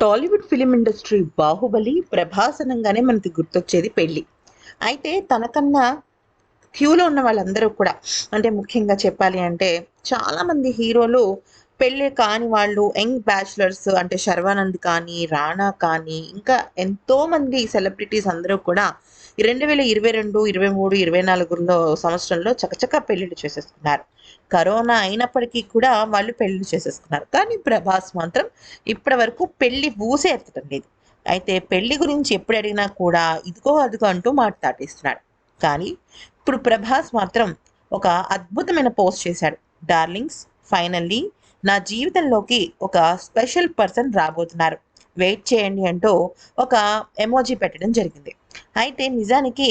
Tollywood film industry Baahubali ప్రభాసనంగానే మనకి గుర్తొచ్చేది పెళ్ళి. అయితే తనకన్నా క్యూలో ఉన్న వాళ్ళందరూ కూడా అంటే ముఖ్యంగా చెప్పాలి అంటే చాలామంది హీరోలు పెళ్ళి కాని వాళ్ళు యంగ్ బ్యాచులర్స్ అంటే శర్వానంద్ కానీ రాణా కానీ ఇంకా ఎంతో మంది సెలబ్రిటీస్ అందరూ కూడా రెండు వేల ఇరవై రెండు ఇరవై మూడు ఇరవై నాలుగులో సంవత్సరంలో చకచకా పెళ్ళిళ్ళు చేసేసుకున్నారు. కరోనా అయినప్పటికీ కూడా వాళ్ళు పెళ్ళి చేసేసుకున్నారు. కానీ ప్రభాస్ మాత్రం ఇప్పటి వరకు పెళ్ళి ఊసే ఎత్తడం లేదు. అయితే పెళ్ళి గురించి ఎప్పుడు అడిగినా కూడా ఇదిగో అదిగో అంటూ మాట దాటిస్తున్నాడు. కానీ ఇప్పుడు ప్రభాస్ మాత్రం ఒక అద్భుతమైన పోస్ట్ చేశాడు. డార్లింగ్స్ ఫైనల్లీ నా జీవితంలోకి ఒక స్పెషల్ పర్సన్ రాబోతున్నారు. వెయిట్ చేయండి అంటూ ఒక ఎమోజీ పెట్టడం జరిగింది. అయితే నిజానికి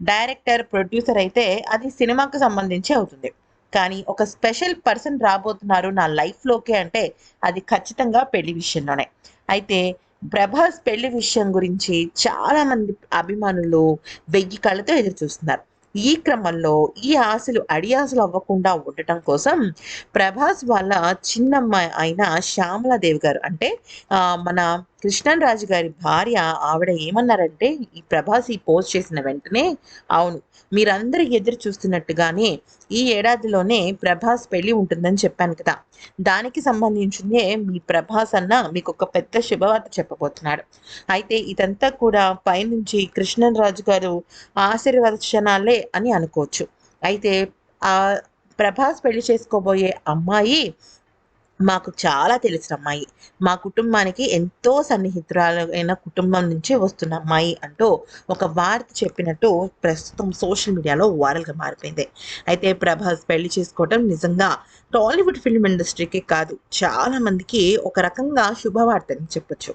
డైరెక్టర్ ప్రొడ్యూసర్ అయితే అది సినిమాకు సంబంధించి అవుతుంది. కానీ ఒక స్పెషల్ పర్సన్ రాబోతున్నారు నా లైఫ్లోకి అంటే అది ఖచ్చితంగా పెళ్ళి విషయంలోనే. అయితే ప్రభాస్ పెళ్ళి విషయం గురించి చాలామంది అభిమానులు వెయ్యి కళ్ళతో ఎదురు చూస్తున్నారు ఈ క్రమంలో ఈ ఆశలు అడియాసలు అవ్వకుండా ఉండటం కోసం ప్రభాస్ వాళ్ళ చిన్నమ్మాయి అయిన శ్యామలాదేవి గారు అంటే మన కృష్ణరాజు గారి భార్య ఆవిడ ఏమన్నారంటే ఈ ప్రభాస్ ఈ పోస్ట్ చేసిన వెంటనే అవును మీరందరూ ఎదురు చూస్తున్నట్టుగానే ఈ ఏడాదిలోనే ప్రభాస్ పెళ్ళి ఉంటుందని చెప్పాను కదా. దానికి సంబంధించిందే మీ ప్రభాస్ అన్న మీకు ఒక పెద్ద శుభవార్త చెప్పబోతున్నాడు. అయితే ఇదంతా కూడా పైనుంచి కృష్ణరాజు గారు ఆశీర్వచనాలే అని అనుకోవచ్చు. అయితే ఆ ప్రభాస్ పెళ్ళి చేసుకోబోయే అమ్మాయి మాకు చాలా తెలిసిన అమ్మాయి మా కుటుంబానికి ఎంతో సన్నిహితురాలైన కుటుంబం నుంచి వస్తున్న అమ్మాయి అంటూ ఒక వార్త చెప్పినట్టు ప్రస్తుతం సోషల్ మీడియాలో వైరల్గా మారిపోయింది. అయితే ప్రభాస్ పెళ్ళి చేసుకోవడం నిజంగా టాలీవుడ్ ఫిల్మ్ ఇండస్ట్రీకే కాదు చాలా మందికి ఒక రకంగా శుభవార్త అని చెప్పొచ్చు.